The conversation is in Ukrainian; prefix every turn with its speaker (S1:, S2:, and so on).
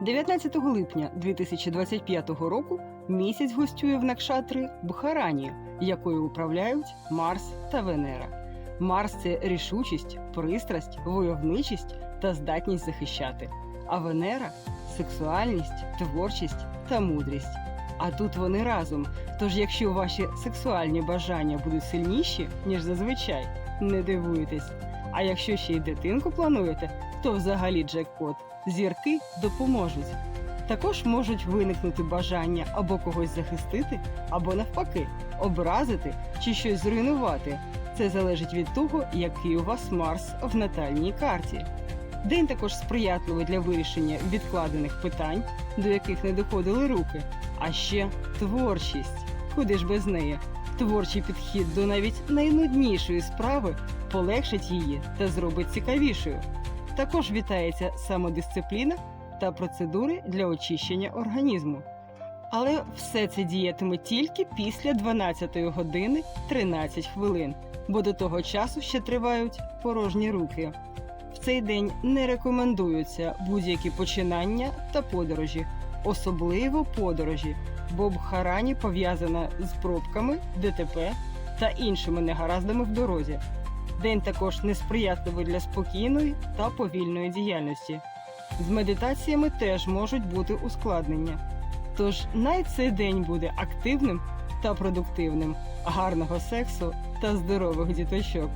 S1: 19 липня 2025 року місяць гостює в Накшатри Бхарані, якою управляють Марс та Венера. Марс це рішучість, пристрасть, войовничість та здатність захищати. А Венера сексуальність, творчість та мудрість. А тут вони разом. Тож, якщо ваші сексуальні бажання будуть сильніші, ніж зазвичай, не дивуйтесь. А якщо ще й дитинку плануєте, то взагалі джекпот. Зірки допоможуть. Також можуть виникнути бажання або когось захистити, або навпаки, образити чи щось зруйнувати. Це залежить від того, який у вас Марс в натальній карті. День також сприятливий для вирішення відкладених питань, до яких не доходили руки. А ще творчість. Куди ж без неї? Творчий підхід до навіть найнуднішої справи полегшить її та зробить цікавішою. Також вітається самодисципліна та процедури для очищення організму. Але все це діятиме тільки після 12 години 13 хвилин, бо до того часу ще тривають порожні руки. В цей день не рекомендуються будь-які починання та подорожі, особливо подорожі, бо Бхарані пов'язана з пробками, ДТП та іншими негараздами в дорозі. День також несприятливий для спокійної та повільної діяльності. З медитаціями теж можуть бути ускладнення. Тож най цей день буде активним та продуктивним, гарного сексу та здорових діточок.